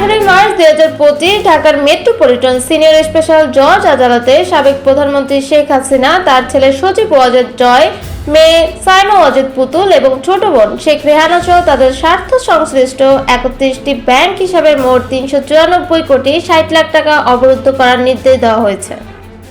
আঠারোই মার্চ দুই হাজার পঁচিশ ঢাকার মেট্রোপলিটন সিনিয়র স্পেশাল জজ আদালতে সাবেক প্রধানমন্ত্রী শেখ হাসিনা, তার ছেলে সচিব অজেদ জয়, মেয়ে সাইমা অজিত পুতুল এবং ছোট বোন শেখ রেহানা সহ তাদের স্বার্থ সংশ্লিষ্ট একত্রিশটি ব্যাংক হিসাবে মোট তিনশো চুরানব্বই কোটি ষাট লাখ টাকা অবরুদ্ধ করার নির্দেশ দেওয়া হয়েছে।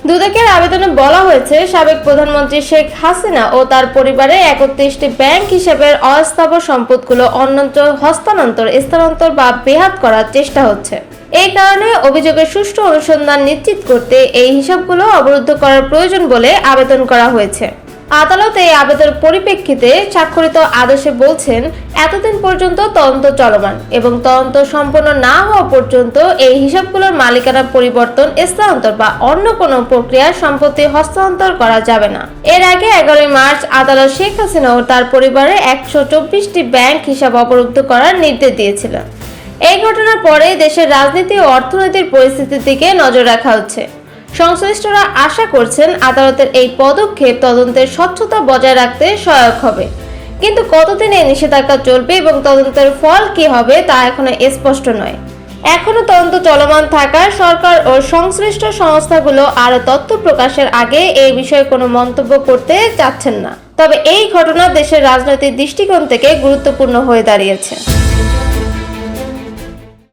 দুদকের আবেদনে বলা হয়েছে, সাবেক প্রধানমন্ত্রী শেখ হাসিনা ও তার পরিবারে একত্রিশটি ব্যাংক হিসেবের অস্থাবর সম্পদগুলো অন্যত্র হস্তান্তর, স্থানান্তর বা বেহাত করার চেষ্টা হচ্ছে। এই কারণে অভিযোগের সুষ্ঠু অনুসন্ধান নিশ্চিত করতে এই হিসাবগুলো অবরুদ্ধ করার প্রয়োজন বলে আবেদন করা হয়েছে। আদালত এই আবেদনের পরিপ্রেক্ষিতে স্বাক্ষরিত আদেশে বলছেন, এতদিন পর্যন্ত তদন্ত চলমান এবং তদন্ত সম্পন্ন না হওয়া পর্যন্ত এই হিসাবগুলোর মালিকানা পরিবর্তন স্থানান্তর বা অন্য কোনো প্রক্রিয়ার সম্পত্তি হস্তান্তর করা যাবে না। এর আগে এগারোই মার্চ আদালত শেখ হাসিনা ও তার পরিবারে একশো চব্বিশটি ব্যাংক হিসাব অবরুদ্ধ করার নির্দেশ দিয়েছিলেন। এই ঘটনার পরে দেশের রাজনীতি ও অর্থনৈতিক পরিস্থিতির দিকে নজর রাখা হচ্ছে। সংশ্লিষ্টরা আশা করছেন আদালতের এই পদক্ষেপ তদন্তের স্বচ্ছতা বজায় রাখতে সহায়ক হবে। কিন্তু কতদিন এই নিষেধাজ্ঞা চলবে এবং তদন্তের ফল কি হবে তা এখনও স্পষ্ট নয়। এখনও তদন্ত চলমান থাকায় সরকার ও সংশ্লিষ্ট সংস্থাগুলো আরও তথ্য প্রকাশের আগে এই বিষয়ে কোনো মন্তব্য করতে চাচ্ছেন না। তবে এই ঘটনা দেশের রাজনৈতিক দৃষ্টিকোণ থেকে গুরুত্বপূর্ণ হয়ে দাঁড়িয়েছে।